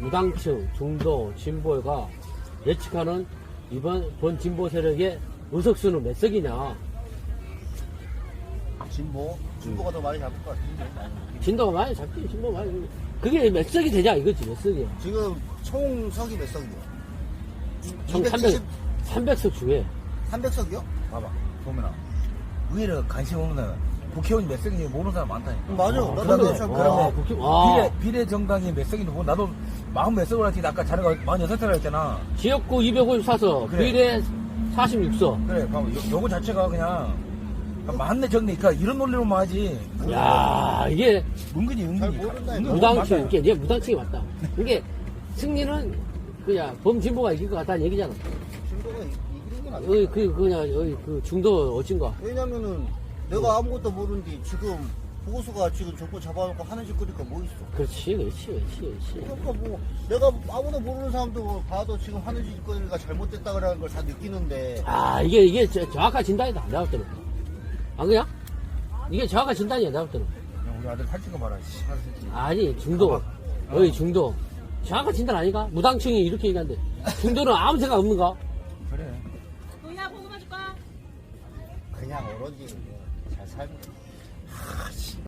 무당층, 중도, 진보가 예측하는 이번 본 진보 세력의 의석수는 몇 석이냐? 진보? 진보가 더 많이 잡을 것 같은데. 진도가 많이 잡지, 진보 많이. 그게 몇 석이 되냐 이거지, 몇 석이야. 지금 총 석이 몇 석이요? 총 300, 300석 중에. 300석이요? 봐봐, 보면은. 의외로 관심 없는 국회의원이 몇 석인지 모르는 사람 많다니까. 맞아. 어, 나도 그다음에 참 그다음에 아, 국회- 아. 비례, 비례 정당이 몇 석인지 모르 나도 마흔 몇 석을 할지 아까 자네가 46석을 했잖아. 지역구 254석, 그래. 비례 46석. 그래, 봐봐. 요, 요거 자체가 그냥 만내 정리, 그러니까 이런 논리로만 하지. 야 이게 은근히, 은근히. 모른다, 은근히. 무당층, 맞아요. 이게, 무당층이 맞다. 이게 승리는 그냥 범진보가 이길 것 같다는 얘기잖아. 진보가 이- 이기는 건 아니야. 어이, 그, 그냥, 어이, 그 중도 어찐가. 왜냐면은 내가 아무것도 모르는데 지금 보고서가 지금 정권 잡아놓고 하는 짓거리가 뭐 있어? 그렇지, 그렇지, 그렇지, 그렇지. 그러니까 뭐 내가 아무도 모르는 사람도 봐도 지금 하는 짓거리가 잘못됐다 그러는 걸 다 느끼는데 아, 이게, 이게 저- 정확한 진단이다. 내가 볼 때는. 안 그냥? 이게 정확한 진단이야, 내가 볼 때는. 야, 우리 아들 살찐 거 봐라, 씨. 새끼. 아니, 중도. 어. 어이, 중도. 정확한 진단 아닌가? 무당층이 이렇게 얘기하는데. 중도는 아무 생각 없는가? 그래. 너야 고구마 줄까? 그냥 오로지 잘 살면